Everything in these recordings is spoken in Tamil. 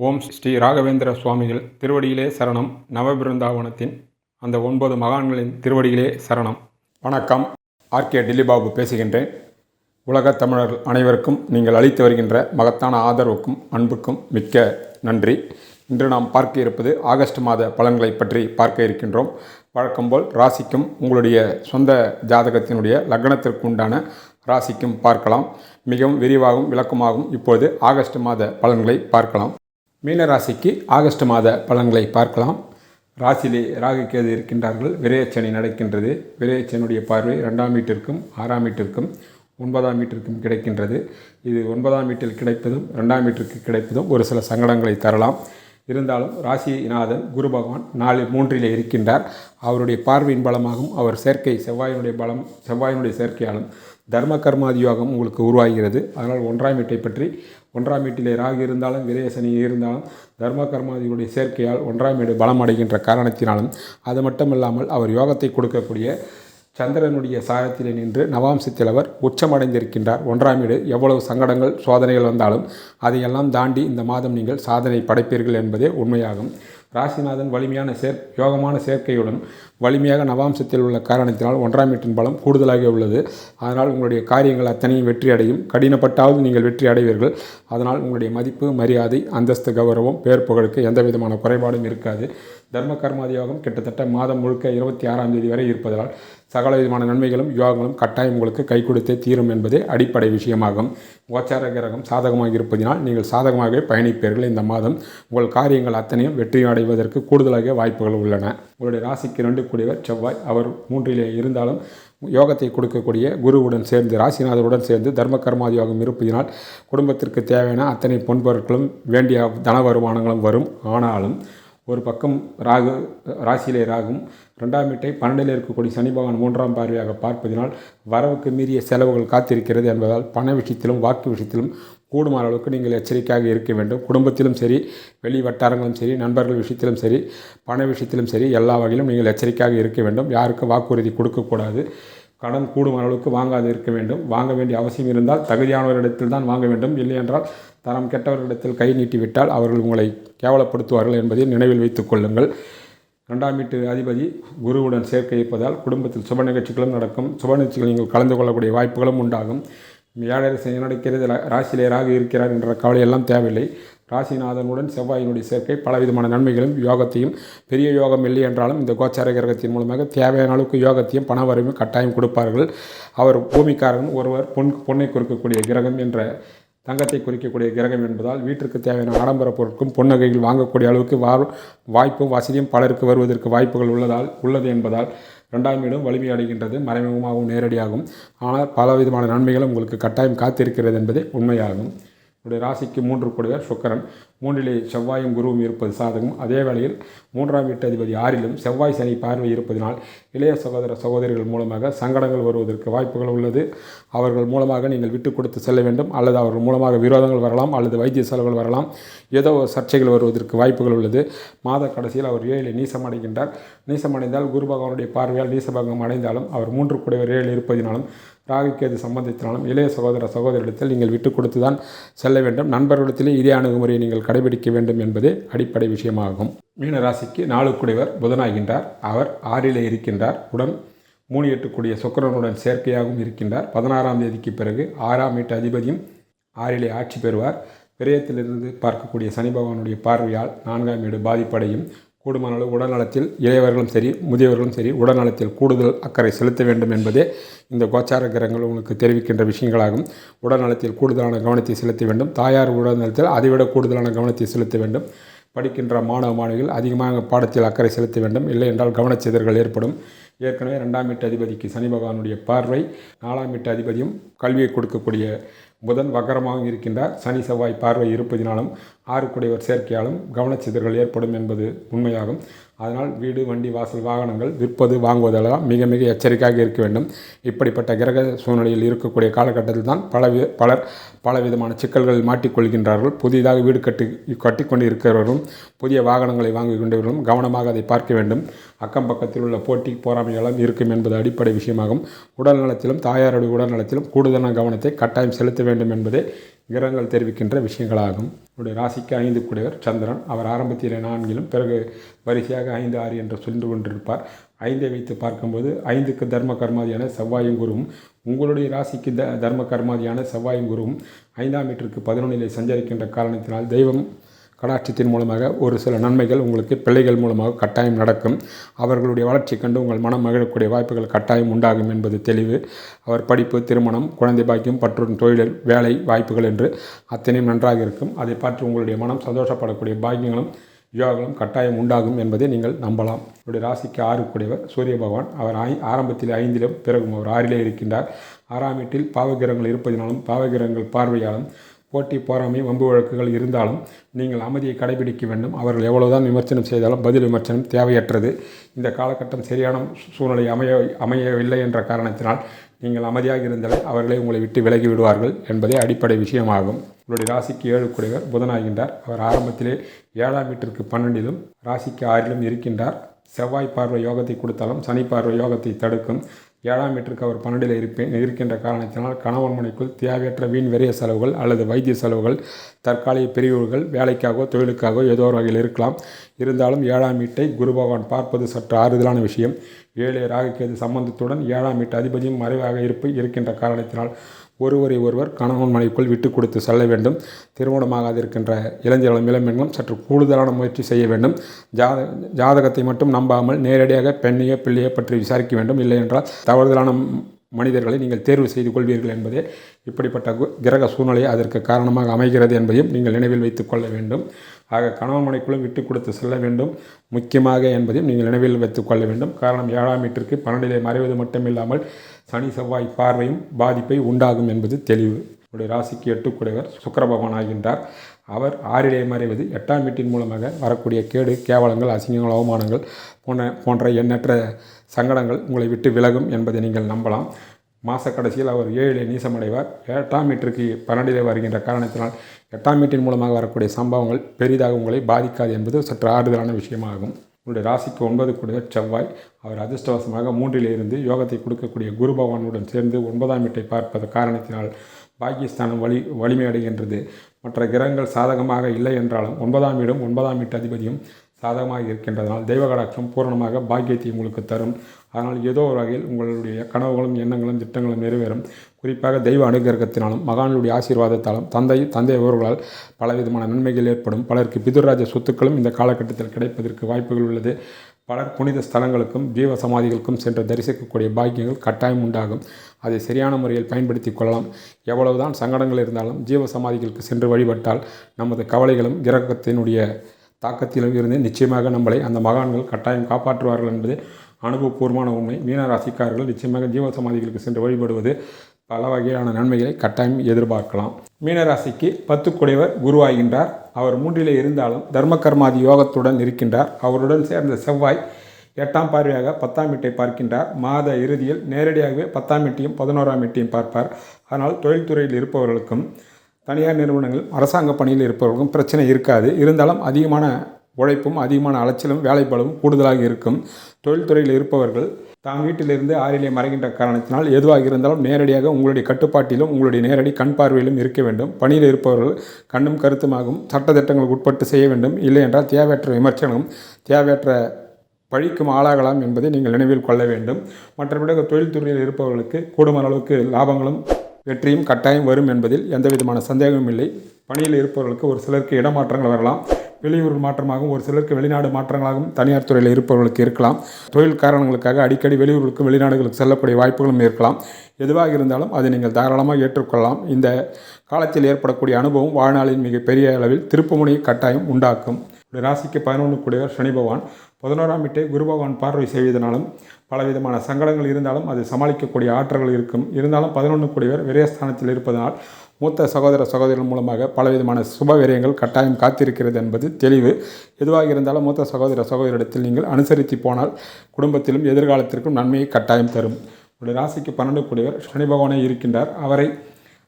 ஓம் ஸ்ரீ ராகவேந்திர சுவாமிகள் திருவடியிலே சரணம். நவபிருந்தாவனத்தின் அந்த ஒன்பது மகான்களின் திருவடியிலே சரணம். வணக்கம். ஆர்கே டில்லிபாபு பேசுகின்றேன். உலகத் தமிழர் அனைவருக்கும் நீங்கள் அளித்து வருகின்ற மகத்தான ஆதரவுக்கும் அன்புக்கும் மிக்க நன்றி. இன்று நாம் பார்க்க இருப்பது ஆகஸ்ட் மாத பலன்களை பற்றி பார்க்க இருக்கின்றோம். வழக்கம்போல் ராசிக்கும் உங்களுடைய சொந்த ஜாதகத்தினுடைய லக்னத்திற்கு உண்டான ராசிக்கும் பார்க்கலாம். மிகவும் விரிவாகவும் விளக்கமாகவும் இப்பொழுது ஆகஸ்ட் மாத பலன்களை பார்க்கலாம். மீனராசிக்கு ஆகஸ்ட் மாத பலன்களை பார்க்கலாம். ராசியிலே ராகு கேது இருக்கின்றார்கள். விரையச்சனை நடக்கின்றது. விரையச்சனுடைய பார்வை ரெண்டாம் வீட்டிற்கும் ஆறாம் வீட்டிற்கும் ஒன்பதாம் வீட்டிற்கும் கிடைக்கின்றது. இது ஒன்பதாம் வீட்டில் கிடைப்பதும் ரெண்டாம் வீட்டிற்கு கிடைப்பதும் ஒரு சில சங்கடங்களை தரலாம். இருந்தாலும் ராசிநாதன் குரு பகவான் நாலு மூன்றிலே இருக்கின்றார். அவருடைய பார்வையின் பலமாகவும் அவர் சேர்க்கை செவ்வாயினுடைய பலம் செவ்வாயினுடைய சேர்க்கையாலும் தர்ம கர்மாதி யோகம் உங்களுக்கு உருவாகிறது. அதனால் ஒன்றாம் வீட்டை பற்றி ஒன்றாம் வீட்டிலே ராகு இருந்தாலும் விரயசனி இருந்தாலும் தர்ம கர்மாதிகளுடைய சேர்க்கையால் ஒன்றாம் வீடு பலம் அடைகின்ற காரணத்தினாலும் அது மட்டும் இல்லாமல் அவர் யோகத்தை கொடுக்கக்கூடிய சந்திரனுடைய சாயத்திலே நின்று நவாம்சத்தில் அவர் உச்சமடைந்திருக்கின்றார். ஒன்றாம் வீடு. எவ்வளவு சங்கடங்கள் சோதனைகள் வந்தாலும் அதையெல்லாம் தாண்டி இந்த மாதம் நீங்கள் சாதனை படைப்பீர்கள் என்பதே உண்மையாகும். ராசிநாதன் வலிமையான சேர் யோகமான சேர்க்கையுடன் வலிமையாக நவாம்சத்தில் உள்ள காரணத்தினால் ஒன்றாம் வீட்டின் பலம் கூடுதலாக உள்ளது. அதனால் உங்களுடைய காரியங்கள் அத்தனையும் வெற்றி அடையும். கடினப்பட்டாவது நீங்கள் வெற்றி அடைவீர்கள். அதனால் உங்களுடைய மதிப்பு மரியாதை அந்தஸ்து கௌரவம் பேர் புகழுக்கு எந்த விதமான குறைபாடும் இருக்காது. தர்ம கர்மாதி யோகம் கிட்டத்தட்ட மாதம் முழுக்க இருபத்தி ஆறாம் தேதி வரை இருப்பதால் சகல விதமான நன்மைகளும் யோகங்களும் கட்டாயம் உங்களுக்கு கை கொடுத்தே தீரும் என்பதே அடிப்படை விஷயமாகும். கோச்சார கிரகம் சாதகமாக இருப்பதினால் நீங்கள் சாதகமாகவே பயணிப்பீர்கள். இந்த மாதம் உங்கள் காரியங்கள் அத்தனையும் வெற்றி அடைவதற்கு கூடுதலாக வாய்ப்புகள் உள்ளன. உங்களுடைய ராசிக்கு ரெண்டு கூடியவர் செவ்வாய் அவர் மூன்றிலே இருந்தாலும் யோகத்தை கொடுக்கக்கூடிய குருவுடன் சேர்ந்து ராசிநாதருடன் சேர்ந்து தர்ம கர்மாதி யோகம் இருப்பதினால் குடும்பத்திற்கு தேவையான அத்தனை பொன்பொருட்களும் வேண்டிய தன வருமானங்களும் வரும். ஆனாலும் ஒரு பக்கம் ராகு ராசியிலே ராகும் ரெண்டாம் வீட்டை பன்னெண்டில் இருக்கக்கூடிய சனி பகவான் மூன்றாம் பார்வையாக பார்ப்பதினால் வரவுக்கு மீறிய செலவுகள் காத்திருக்கிறது என்பதால் பண விஷயத்திலும் வாக்கு விஷயத்திலும் கூடுமான அளவுக்கு நீங்கள் எச்சரிக்கையாக இருக்க வேண்டும். குடும்பத்திலும் சரி வெளி வட்டாரங்களும் சரி நண்பர்கள் விஷயத்திலும் சரி பண விஷயத்திலும் சரி எல்லா வகையிலும் நீங்கள் எச்சரிக்கையாக இருக்க வேண்டும். யாருக்கும் வாக்குறுதி கொடுக்கக்கூடாது. கடன் கூடும் அளவுக்கு வாங்காது இருக்க வேண்டும். வாங்க வேண்டிய அவசியம் இருந்தால் தகுதியானவரிடத்தில் தான் வாங்க வேண்டும். இல்லை என்றால் தரம் கெட்டவர்களிடத்தில் கை நீட்டிவிட்டால் அவர்கள் உங்களை கேவலப்படுத்துவார்கள் என்பதை நினைவில் வைத்துக் கொள்ளுங்கள். ரெண்டாம் வீட்டு அதிபதி குருவுடன் சேர்க்கை இருப்பதால் குடும்பத்தில் சுப நிகழ்ச்சிகளும் நடக்கும். சுப நிகழ்ச்சிகள் நீங்கள் கலந்து கொள்ளக்கூடிய வாய்ப்புகளும் உண்டாகும். ஏழரை நடக்கிறது. ராசியிலே ராகு இருக்கிறார் என்ற கவலை எல்லாம் தேவையில்லை. ராசிநாதனுடன் செவ்வாயினுடைய சேர்க்கை பலவிதமான நன்மைகளும் யோகத்தையும் பெரிய யோகம் இல்லை என்றாலும் இந்த கோச்சார கிரகத்தின் மூலமாக தேவையான அளவுக்கு யோகத்தையும் பண வரையும் கட்டாயம் கொடுப்பார்கள். அவர் பூமிக்காரன் ஒருவர் பொன் பொன்னை கொடுக்கக்கூடிய கிரகம் என்ற தங்கத்தை குறிக்கக்கூடிய கிரகம் என்பதால் வீட்டிற்கு தேவையான ஆடம்பர பொருட்களும் பொன்னகைகள் வாங்கக்கூடிய அளவுக்கு வா வாய்ப்பும் வசதியும் பலருக்கு வருவதற்கு வாய்ப்புகள் உள்ளதால் உள்ளது என்பதால் ரெண்டாம் இடம் வலிமை அடைகின்றது மறைமுகமாகவும் நேரடியாகும் ஆனால் பல விதமான நன்மைகளும் உங்களுக்கு கட்டாயம் காத்திருக்கிறது என்பதே உண்மையாகும். உடைய ராசிக்கு மூன்று கூடியவர் சுக்கரன். மூன்றிலே செவ்வாயும் குருவும் இருப்பது சாதகம். அதே வேளையில் மூன்றாம் வீட்டு அதிபதி ஆறிலும் செவ்வாய் சனி பார்வை இருப்பதனால் இளைய சகோதர சகோதரிகள் மூலமாக சங்கடங்கள் வருவதற்கு வாய்ப்புகள் உள்ளது. அவர்கள் மூலமாக நீங்கள் விட்டு கொடுத்து செல்ல வேண்டும். அல்லது அவர்கள் மூலமாக விரோதங்கள் வரலாம். அல்லது வைத்திய செலவுகள் வரலாம். ஏதோ சர்ச்சைகள் வருவதற்கு வாய்ப்புகள் உள்ளது. மாத கடைசியில் அவர் ஏழில் நீசம் அடைகின்றார். நீசம் அடைந்தால் குரு பகவானுடைய பார்வையால் நீசபங்கம் அடைந்தாலும் அவர் மூன்று கூடியவர் ஏழில் இருப்பதினாலும் ராகுக்கேது சம்பந்தத்தினாலும் இளைய சகோதர சகோதரிடத்தில் நீங்கள் விட்டு கொடுத்து தான் செல்ல வேண்டும். நண்பர்களிடத்திலே இதே அணுகுமுறையை நீங்கள் கடைபிடிக்க வேண்டும் என்பதே அடிப்படை விஷயமாகும். மீன ராசிக்கு நாலு குடைவர் புதனாகின்றார். அவர் ஆறிலே இருக்கின்றார். உடன் மூணு எட்டுக்குடிய சுக்கரனுடன் சேர்க்கையாகவும் இருக்கின்றார். பதினாறாம் தேதிக்கு பிறகு ஆறாம் வீட்டு அதிபதியும் ஆறிலே ஆட்சி பெறுவார். விரயத்திலிருந்து பார்க்கக்கூடிய சனி பகவானுடைய பார்வையால் நான்காம் வீடு பாதிப்படையும். கூடுமான அளவு உடல்நலத்தில் இளையவர்களும் சரி முதியவர்களும் சரி உடல்நலத்தில் கூடுதல் அக்கறை செலுத்த வேண்டும் என்பதே இந்த கோச்சார கிரகங்கள் உங்களுக்கு தெரிவிக்கின்ற விஷயங்களாகும். உடல்நலத்தில் கூடுதலான கவனத்தை செலுத்த வேண்டும். தாயார் உடல்நலத்தில் அதைவிட கூடுதலான கவனத்தை செலுத்த வேண்டும். படிக்கின்ற மாணவ மாணவிகள் அதிகமாக பாடத்தில் அக்கறை செலுத்த வேண்டும். இல்லை என்றால் கவனச்சிதறல் ஏற்படும். ஏற்கனவே ரெண்டாம் வீட்டு அதிபதிக்கு சனி பகவானுடைய பார்வை நாலாம் வீட்டு அதிபதியும் கல்வியை கொடுக்கக்கூடிய புதன் வக்கரமாக இருக்கின்றார். சனி செவ்வாய் பார்வை இருப்பதினாலும் ஆறுக்குடையவர் சேர்க்கையாலும் கவனச்சிதறல் ஏற்படும் என்பது உண்மையாகும். அதனால் வீடு வண்டி வாசல் வாகனங்கள் விற்பது வாங்குவதெல்லாம் மிக மிக எச்சரிக்கையாக இருக்க வேண்டும். இப்படிப்பட்ட கிரக சூழ்நிலையில் இருக்கக்கூடிய காலகட்டத்தில் தான் பல பலர் பல விதமான சிக்கல்களில் மாட்டிக்கொள்கின்றார்கள். புதிதாக வீடு கட்டி கட்டிக்கொண்டு இருக்கிறவர்களும் புதிய வாகனங்களை வாங்கி கொண்டவர்களும் கவனமாக அதை பார்க்க வேண்டும். அக்கம் பக்கத்தில் உள்ள போட்டி போராமைகளும் இருக்கும் என்பது அடிப்படை விஷயமாகும். உடல் நலத்திலும் தாயாருடைய உடல் நலத்திலும் கூடுதலான கவனத்தை கட்டாயம் செலுத்த வேண்டும் என்பதே கிரகங்கள் தெரிவிக்கின்ற விஷயங்களாகும். உடைய ராசிக்கு ஐந்து கூடியவர் சந்திரன். அவர் ஆரம்பத்தில் நான்கிலும் பிறகு வரிசையாக ஐந்து ஆறு என்று சென்று கொண்டிருப்பார். ஐந்தை வைத்து பார்க்கும்போது ஐந்துக்கு தர்ம கர்மாதியான செவ்வாயும் குருவும் உங்களுடைய ராசிக்கு த தர்ம கர்மாதியான செவ்வாயும் குருவும் ஐந்தாம் மீட்டருக்கு பதினொன்றிலே சஞ்சரிக்கின்ற காரணத்தினால் தெய்வம் கடாட்சத்தின் மூலமாக ஒரு சில நன்மைகள் உங்களுக்கு பிள்ளைகள் மூலமாக கட்டாயம் நடக்கும். அவர்களுடைய வளர்ச்சி கண்டு உங்கள் மனம் மகிழக்கூடிய வாய்ப்புகள் கட்டாயம் உண்டாகும் என்பது தெளிவு. அவர் படிப்பு திருமணம் குழந்தை பாக்கியம் மற்றும் தொழில் வேலை வாய்ப்புகள் என்று அத்தனையும் நன்றாக இருக்கும். அதை பார்த்து உங்களுடைய மனம் சந்தோஷப்படக்கூடிய பாக்கியங்களும் யோகங்களும் கட்டாயம் உண்டாகும் என்பதை நீங்கள் நம்பலாம். உங்களுடைய ராசிக்கு ஆறுக்கூடியவர் சூரிய பகவான். அவர் ஐ ஆரம்பத்தில் ஐந்திலும் பிறகும் அவர் ஆறிலே இருக்கின்றார். ஆறாம் வீட்டில் பாவகிரகங்கள் இருப்பதினாலும் பாவகிரகங்கள் பார்வையாலும் போட்டி போராமை வம்பு வழக்குகள் இருந்தாலும் நீங்கள் அமைதியை கடைபிடிக்க வேண்டும். அவர்கள் எவ்வளவுதான் விமர்சனம் செய்தாலும் பதில் விமர்சனம் தேவையற்றது. இந்த காலகட்டம் சரியான சூழ்நிலை அமைய அமையவில்லை என்ற காரணத்தினால் நீங்கள் அமைதியாக இருந்தாலே அவர்களே உங்களை விட்டு விலகி விடுவார்கள் என்பதே அடிப்படை விஷயமாகும். உங்களுடைய ராசிக்கு ஏழு குடைவர் புதனாகின்றார். அவர் ஆரம்பத்திலே ஏழாம் வீட்டிற்கு பன்னெண்டிலும் ராசிக்கு ஆறிலும் இருக்கின்றார். செவ்வாய் பார்வை யோகத்தை கொடுத்தாலும் சனி பார்வை யோகத்தை தடுக்கும். ஏழாம் வீட்டிற்கு அவர் பன்னெண்டில் இருப்பேன் இருக்கின்ற காரணத்தினால் கணவன் மனைக்குள் தேவையற்ற வீண் விரைய செலவுகள் அல்லது வைத்திய செலவுகள் தற்காலிக பிரிவுகள் வேலைக்காகவோ தொழிலுக்காகவோ ஏதோ ஒரு வகையில் இருக்கலாம். இருந்தாலும் ஏழாம் வீட்டை குரு பகவான் பார்ப்பது சற்று ஆறுதலான விஷயம். ஏழு ராகுக்கேது சம்பந்தத்துடன் ஏழாம் வீட்டு அதிபதியும் மறைவாக இருப்பு இருக்கின்ற காரணத்தினால் ஒருவரை ஒருவர் கணவன் மனைக்குள் விட்டு கொடுத்து செல்ல வேண்டும். திருமணமாகாதிருக்கின்ற இளைஞர்களும் இளம்பெண்களும் சற்று கூடுதலான முயற்சி செய்ய வேண்டும். ஜாத ஜாதகத்தை மட்டும் நம்பாமல் நேரடியாக பெண்ணையோ பிள்ளையோ பற்றி விசாரிக்க வேண்டும். இல்லை என்றால் தவறுதலான மனிதர்களை நீங்கள் தேர்வு செய்து கொள்வீர்கள் என்பதே இப்படிப்பட்ட கு- கிரக சூழ்நிலை. அதற்கு காரணமாக அமைகிறது என்பதையும் நீங்கள் நினைவில் வைத்துக் கொள்ள வேண்டும். ஆக கணவன் மனைக்குள்ளும் விட்டு கொடுத்து செல்ல வேண்டும். முக்கியமாக என்பதையும் நீங்கள் நினைவில் வைத்துக் கொள்ள வேண்டும். காரணம் ஏழாம் வீட்டிற்கு பன்னெண்டிலே மறைவது மட்டுமில்லாமல் சனி செவ்வாய் பார்வையும் பாதிப்பை உண்டாகும் என்பது தெளிவு. உடைய ராசிக்கு எட்டுக்குடையவர் சுக்கர பகவான் ஆகின்றார். அவர் ஆறிலே மறைவது எட்டாம் வீட்டின் மூலமாக வரக்கூடிய கேடு கேவலங்கள் அசிங்கங்கள் அவமானங்கள் போன்ற போன்ற எண்ணற்ற சங்கடங்கள் உங்களை விட்டு விலகும் என்பதை நீங்கள் நம்பலாம். மாத கடைசியில் அவர் ஏழிலே நீசமடைவார். எட்டாம் வீட்டிற்கு பன்னெண்டிலே வருகின்ற காரணத்தினால் எட்டாம் வீட்டின் மூலமாக வரக்கூடிய சம்பவங்கள் பெரிதாக உங்களை பாதிக்காது என்பது சற்று ஆறுதலான விஷயமாகும். உங்களுடைய ராசிக்கு ஒன்பது கூடிய செவ்வாய் அவர் அதிர்ஷ்டவசமாக மூன்றிலே இருந்து யோகத்தை கொடுக்கக்கூடிய குரு பகவானுடன் சேர்ந்து ஒன்பதாம் வீட்டை பார்ப்பது காரணத்தினால் பாகிஸ்தானம் வலி வலிமையடைகின்றது. மற்ற கிரகங்கள் சாதகமாக இல்லை என்றாலும் ஒன்பதாம் வீடும் ஒன்பதாம் வீட்டு அதிபதியும் சாதகமாக இருக்கின்றதனால் தெய்வ கடாட்சம் பூரணமாக பாக்கியத்தை உங்களுக்கு தரும். அதனால் ஏதோ ஒரு வகையில் உங்களுடைய கனவுகளும் எண்ணங்களும் திட்டங்களும் நிறைவேறும். குறிப்பாக தெய்வ அனுகிரகத்தினாலும் மகான்களுடைய ஆசீர்வாதத்தாலும் தந்தை தந்தை அவர்களால் பலவிதமான நன்மைகள் ஏற்படும். பலருக்கு பிதுராஜ சொத்துக்களும் இந்த காலகட்டத்தில் கிடைப்பதற்கு வாய்ப்புகள் உள்ளது. பலர் புனித ஸ்தலங்களுக்கும் ஜீவ சமாதிகளுக்கும் சென்று தரிசிக்கக்கூடிய பாக்கியங்கள் கட்டாயம் உண்டாகும். அதை சரியான முறையில் பயன்படுத்தி கொள்ளலாம். எவ்வளவுதான் சங்கடங்கள் இருந்தாலும் ஜீவ சமாதிகளுக்கு சென்று வழிபட்டால் நமது கவலைகளும் கிரகத்தினுடைய தாக்கத்திலும் இருந்து நிச்சயமாக நம்மளை அந்த மகான்கள் கட்டாயம் காப்பாற்றுவார்கள் என்பது அனுபவபூர்வமான உண்மை. மீனராசிக்காரர்கள் நிச்சயமாக ஜீவ சமாதிகளுக்கு சென்று வழிபடுவது பல வகையான நன்மைகளை கட்டாயம் எதிர்பார்க்கலாம். மீனராசிக்கு பத்து குடைவர் குருவாகின்றார். அவர் மூன்றிலே இருந்தாலும் தர்மகர்மாதி யோகத்துடன் இருக்கின்றார். அவருடன் சேர்ந்த செவ்வாய் எட்டாம் பார்வையாக பத்தாம் வீட்டை பார்க்கின்றார். மாத இறுதியில் நேரடியாகவே பத்தாம் வீட்டையும் பதினோராம் வீட்டையும் பார்ப்பார். ஆனால் தொழில்துறையில் இருப்பவர்களுக்கும் தனியார் நிறுவனங்கள் அரசாங்க பணியில் இருப்பவர்களுக்கும் பிரச்சனை இருக்காது. இருந்தாலும் அதிகமான உழைப்பும் அதிகமான அலைச்சலும் வேலைப்பளவும் கூடுதலாக இருக்கும். தொழில்துறையில் இருப்பவர்கள் தாம் வீட்டிலிருந்து ஆறிலே மறைகின்ற காரணத்தினால் எதுவாக இருந்தாலும் நேரடியாக உங்களுடைய கட்டுப்பாட்டிலும் உங்களுடைய நேரடி கண் பார்வையிலும் இருக்க வேண்டும். பணியில் இருப்பவர்கள் கண்ணும் கருத்துமாகவும் சட்டத்திட்டங்களுக்கு உட்பட்டு செய்ய வேண்டும். இல்லை என்றால் தேவையற்ற விமர்சனமும் தேவையற்ற பழிக்கும் ஆளாகலாம் என்பதை நீங்கள் நினைவில் கொள்ள வேண்டும். மற்றபடி தொழில்துறையில் இருப்பவர்களுக்கு கூடுமான அளவுக்கு லாபங்களும் வெற்றியும் கட்டாயம் வரும் என்பதில் எந்தவிதமான சந்தேகமும் இல்லை. பணியில் இருப்பவர்களுக்கு ஒரு சிலருக்கு இடமாற்றங்கள் வரலாம். வெளியூர் மாற்றமாகவும் ஒரு சிலருக்கு வெளிநாடு மாற்றங்களாகவும் தனியார் துறையில் இருப்பவர்களுக்கு இருக்கலாம். தொழில் காரணங்களுக்காக அடிக்கடி வெளியூர்களுக்கும் வெளிநாடுகளுக்கு செல்லக்கூடிய வாய்ப்புகளும் இருக்கலாம். எதுவாக இருந்தாலும் அதை நீங்கள் தாராளமாக ஏற்றுக்கொள்ளலாம். இந்த காலத்தில் ஏற்படக்கூடிய அனுபவம் வாழ்நாளின் மிகப்பெரிய அளவில் திருப்புமுனையை கட்டாயம் உண்டாக்கும். ராசிக்கு பதினொன்று கூடியவர் சனி பகவான். பதினோராம் வீட்டை குரு பகவான் பார்வை செய்வதனாலும் பலவிதமான சங்கடங்கள் இருந்தாலும் அது சமாளிக்கக்கூடிய ஆற்றல்கள் இருக்கும். இருந்தாலும் பதினொன்று கூடியவர் விரயஸ்தானத்தில் இருப்பதனால் மூத்த சகோதர சகோதரிகள் மூலமாக பலவிதமான சுப விரயங்கள் கட்டாயம் காத்திருக்கிறது என்பது தெளிவு. எதுவாக இருந்தாலும் மூத்த சகோதர சகோதரிடத்தில் நீங்கள் அனுசரித்து போனால் குடும்பத்திலும் எதிர்காலத்திற்கும் நன்மையை கட்டாயம் தரும். உடைய ராசிக்கு பன்னெண்டு கூடியவர் சனி பகவானே இருக்கின்றார். அவரை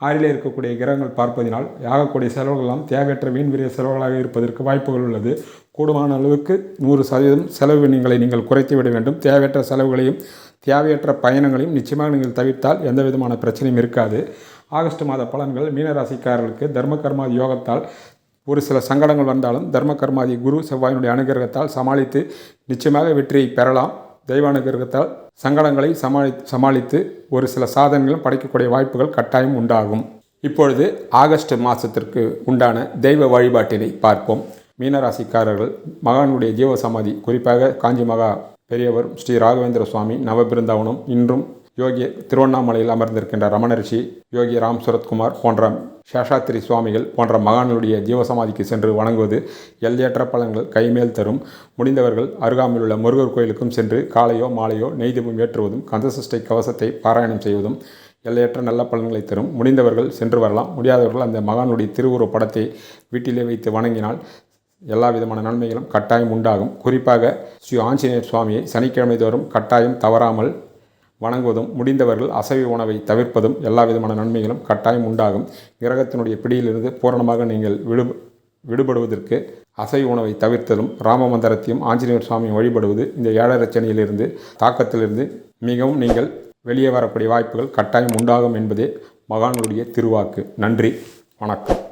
ஆறிலே இருக்கக்கூடிய கிரகங்கள் பார்ப்பதினால் ஆகக்கூடிய செலவுகளெல்லாம் தேவையற்ற வீண் விரிய செலவுகளாக இருப்பதற்கு வாய்ப்புகள் உள்ளது. கூடுமான அளவுக்கு நூறு சதவீதம் செலவு நீங்களை நீங்கள் குறைத்து விட வேண்டும். தேவையற்ற செலவுகளையும் தேவையற்ற பயணங்களையும் நிச்சயமாக நீங்கள் தவிர்த்தால் எந்த விதமான பிரச்சனையும் இருக்காது. ஆகஸ்ட் மாத பலன்கள் மீனராசிக்காரர்களுக்கு தர்ம கர்மாதி யோகத்தால் ஒரு சில சங்கடங்கள் வந்தாலும் தர்ம கர்மாதி குரு செவ்வாயினுடைய அனுகிரகத்தால் சமாளித்து நிச்சயமாக வெற்றியை பெறலாம். தெய்வானுகிரகத்தால் சங்கடங்களை சமாளி சமாளித்து ஒரு சில சாதனைகளும் படைக்கக்கூடிய வாய்ப்புகள் கட்டாயம் உண்டாகும். இப்பொழுது ஆகஸ்ட் மாதத்திற்கு உண்டான தெய்வ வழிபாட்டினை பார்ப்போம். மீனராசிக்காரர்கள் மகானுடைய ஜீவ சமாதி குறிப்பாக காஞ்சி மகா பெரியவர் ஸ்ரீ ராகவேந்திர சுவாமி நவபிருந்தாவனம் இன்றும் யோகி திருவண்ணாமலையில் அமர்ந்திருக்கின்ற ரமண ரிஷி யோகி ராம் சுரத்குமார் போன்ற சேஷாத்திரி சுவாமிகள் போன்ற மகான்களுடைய ஜீவசமாதிக்கு சென்று வணங்குவது எல்லையற்ற பலன்கள் கைமேல் தரும். முடிந்தவர்கள் அருகாமையில் உள்ள முருகர் கோயிலுக்கும் சென்று காலையோ மாலையோ நெய்தீபம் ஏற்றுவதும் கந்தசஷ்டை கவசத்தை பாராயணம் செய்வதும் எல்லையற்ற நல்ல பலன்களை தரும். முடிந்தவர்கள் சென்று வரலாம். முடியாதவர்கள் அந்த மகானுடைய திருவுருவ படத்தை வீட்டிலே வைத்து வணங்கினால் எல்லா விதமான நன்மைகளும் கட்டாயம் உண்டாகும். குறிப்பாக ஸ்ரீ ஆஞ்சநேயர் சுவாமியை சனிக்கிழமை தோறும் கட்டாயம் தவறாமல் வணங்குவதும் முடிந்தவர்கள் அசைவ உணவை தவிர்ப்பதும் எல்லா விதமான நன்மைகளும் கட்டாயம் உண்டாகும். கிரகத்தினுடைய பிடியிலிருந்து பூரணமாக நீங்கள் விடு விடுபடுவதற்கு அசைவ உணவை தவிர்த்தலும் ராம மந்திரத்தையும் ஆஞ்சநேயர் சுவாமியும் வழிபடுவது இந்த ஏழரச்சனையிலிருந்து தாக்கத்திலிருந்து மிகவும் நீங்கள் வெளியே வரக்கூடிய வாய்ப்புகள் கட்டாயம் உண்டாகும் என்பதே மகான்களுடைய திருவாக்கு. நன்றி. வணக்கம்.